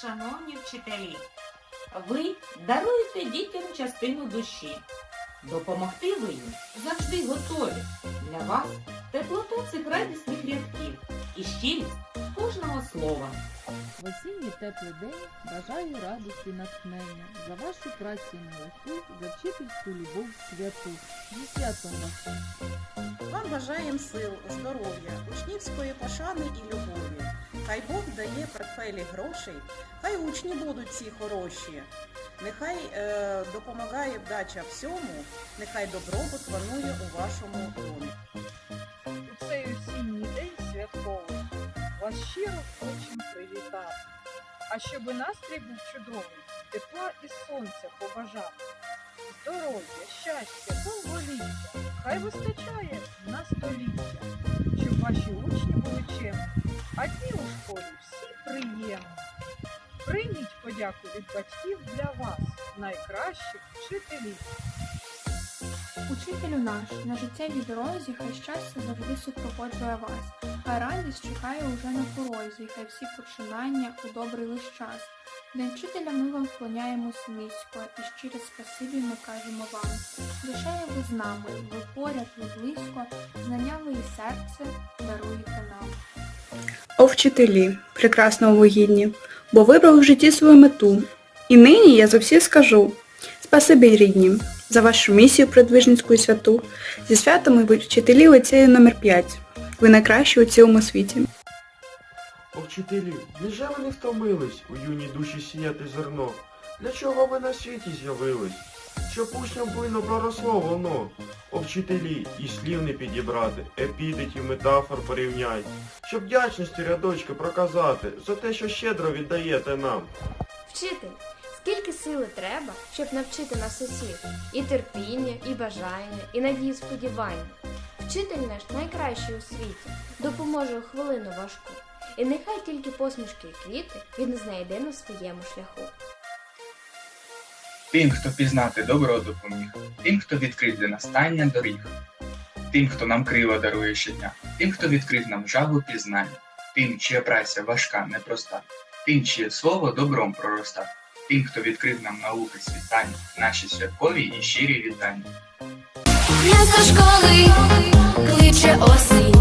Шановні вчителі, ви даруєте дітям частину душі. Допомогти ви їм завжди готові. Для вас теплота цих радісних рядків і щирість кожного слова. В осінній теплий день бажаю радості натхнення за вашу працю нелегку, за вчительську любов святу. Зі святом вас! Вам бажаєм сил, здоров'я, учнівської пошани і любові. Хай Бог дає портфелі грошей, хай учні будуть всі хороші. Нехай е, допомагає вдача всьому, нехай добробут панує у вашому домі. Вас щиро хочемо привітати. А щоби настрій був чудовий, тепла і сонця побажати. Здоров'я, щастя, довголіття, хай вистачає на століття, щоб ваші учні були чемні, а дні у школі всі приємні. Прийміть подяку від батьків для вас, найкращих вчителів. Учителю наш, на життєвій дорозі, хай щастя завжди супроводжує вас, радість чекає уже на порозі, хай всі починання у добрий лиш час. День вчителя ми вам вклоняємось низько і щире спасибі ми кажемо вам. Душею ви з нами, ви поряд, ви близько, знання ви і серце даруєте нам. О вчителі, прекрасно вигідні, бо вибрав в житті свою мету. І нині я за всі скажу спасибі рідні за вашу місію предвижницьку і святу. Зі святами вчителі лицею номер 5 Ви найкращі у цілому світі. О, вчителі, невже ви не втомились у юній душі сіяти зерно? Для чого ви на світі з'явились? Щоб учням буйно проросло воно. О, вчителі, і слів не підібрати, епітетів, метафор порівнять, щоб вдячності рядочки проказати за те, що щедро віддаєте нам. Вчитель, скільки сили треба, щоб навчити нас усіх? І терпіння, і бажання, і надії сподівання. Вчитель наш найкращий у світі, допоможе у хвилину важку. І нехай тільки посмішки і квіти він знайде на своєму шляху. Тим, хто пізнати добро допоміг, тим, хто відкрив для настання доріг, тим, хто нам крила дарує щодня, тим, хто відкрив нам жагу пізнання, тим, чия праця важка, непроста, тим, чиє слово добром пророста, тим, хто відкрив нам науки світання, наші святкові і щирі вітання. Місто школи кличе осінь,